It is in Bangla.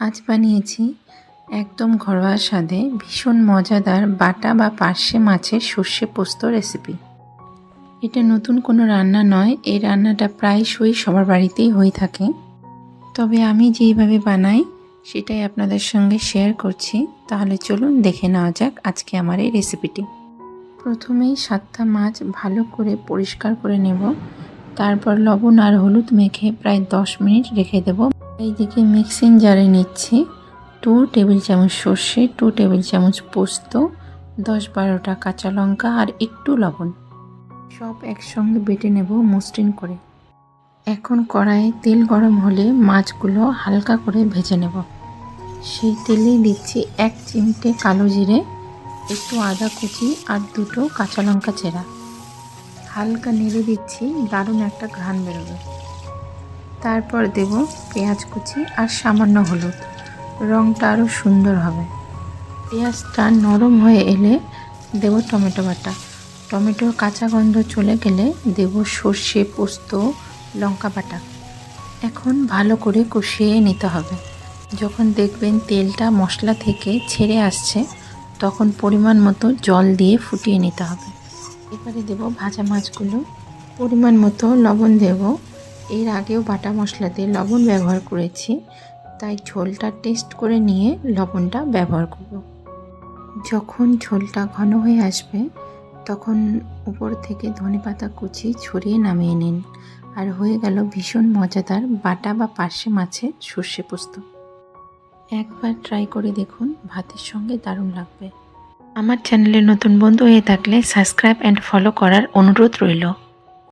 আজ বানিয়েছি। একদম ঘরোয়া স্বাদে ভীষণ মজাদার বাটা বা পার্শে মাছের সর্ষে পোস্ত রেসিপি। এটা নতুন কোনো রান্না নয়, এই রান্নাটা প্রায়শই সবার বাড়িতেই হয়ে থাকে। তবে আমি যেইভাবে বানাই, সেটাই আপনাদের সঙ্গে শেয়ার করছি। তাহলে চলুন দেখে নেওয়া যাক আজকে আমার এই রেসিপিটি প্রথমেই সাতটা মাছ ভালো করে পরিষ্কার করে নেব। তারপর লবণ আর হলুদ মেখে প্রায় দশ মিনিট রেখে দেব। এইদিকে মিক্সিং জারে নিচ্ছি। টু টেবিল চামচ সর্ষে, টু টেবিল চামচ পোস্ত, দশ বারোটা কাঁচা লঙ্কা আর একটু লবণ। সব একসঙ্গে বেটে নেব মসৃণ করে। এখন কড়াইয়ে তেল গরম হলে মাছগুলো হালকা করে ভেজে নেব। সেই তেলেই দিচ্ছি এক চিমটে কালো জিরে, একটু আদা কুচি আর দুটো কাঁচা লঙ্কা চেরা। হালকা নেড়ে দিচ্ছি, দারুণ একটা ঘ্রাণ বেরোবে। তারপর দেব পেঁয়াজ কুচি আর সামান্য হলুদ। রঙটা আরও সুন্দর হবে। পেঁয়াজটা নরম হয়ে এলে দেব টমেটো বাটা। টমেটোর কাঁচা গন্ধ চলে গেলে দেব সর্ষে, পোস্ত, লঙ্কা বাটা। এখন ভালো করে কষিয়ে নিতে হবে। যখন দেখবেন তেলটা মশলা থেকে ছেড়ে আসছে, তখন পরিমাণ মতো জল দিয়ে ফুটিয়ে নিতে হবে। এবারে দেব ভাজা মাছগুলো। পরিমাণ মতো লবণ দেব। এর আগেও বাটা মশলাতে লবণ ব্যবহার করেছি, তাই ঝোলটা টেস্ট করে নিয়ে লবণটা ব্যবহার করব। যখন ঝোলটা ঘন হয়ে আসবে, তখন উপর থেকে ধনেপাতা কুচি ছড়িয়ে নামিয়ে নিন, আর হয়ে গেল ভীষণ মজাদার বাটা বা পার্শে মাছের সর্ষে পোস্ত। একবার ট্রাই করে দেখুন, ভাতের সঙ্গে দারুণ লাগবে। আমার চ্যানেলে নতুন বন্ধু হয়ে থাকলে সাবস্ক্রাইব অ্যান্ড ফলো করার অনুরোধ রইল।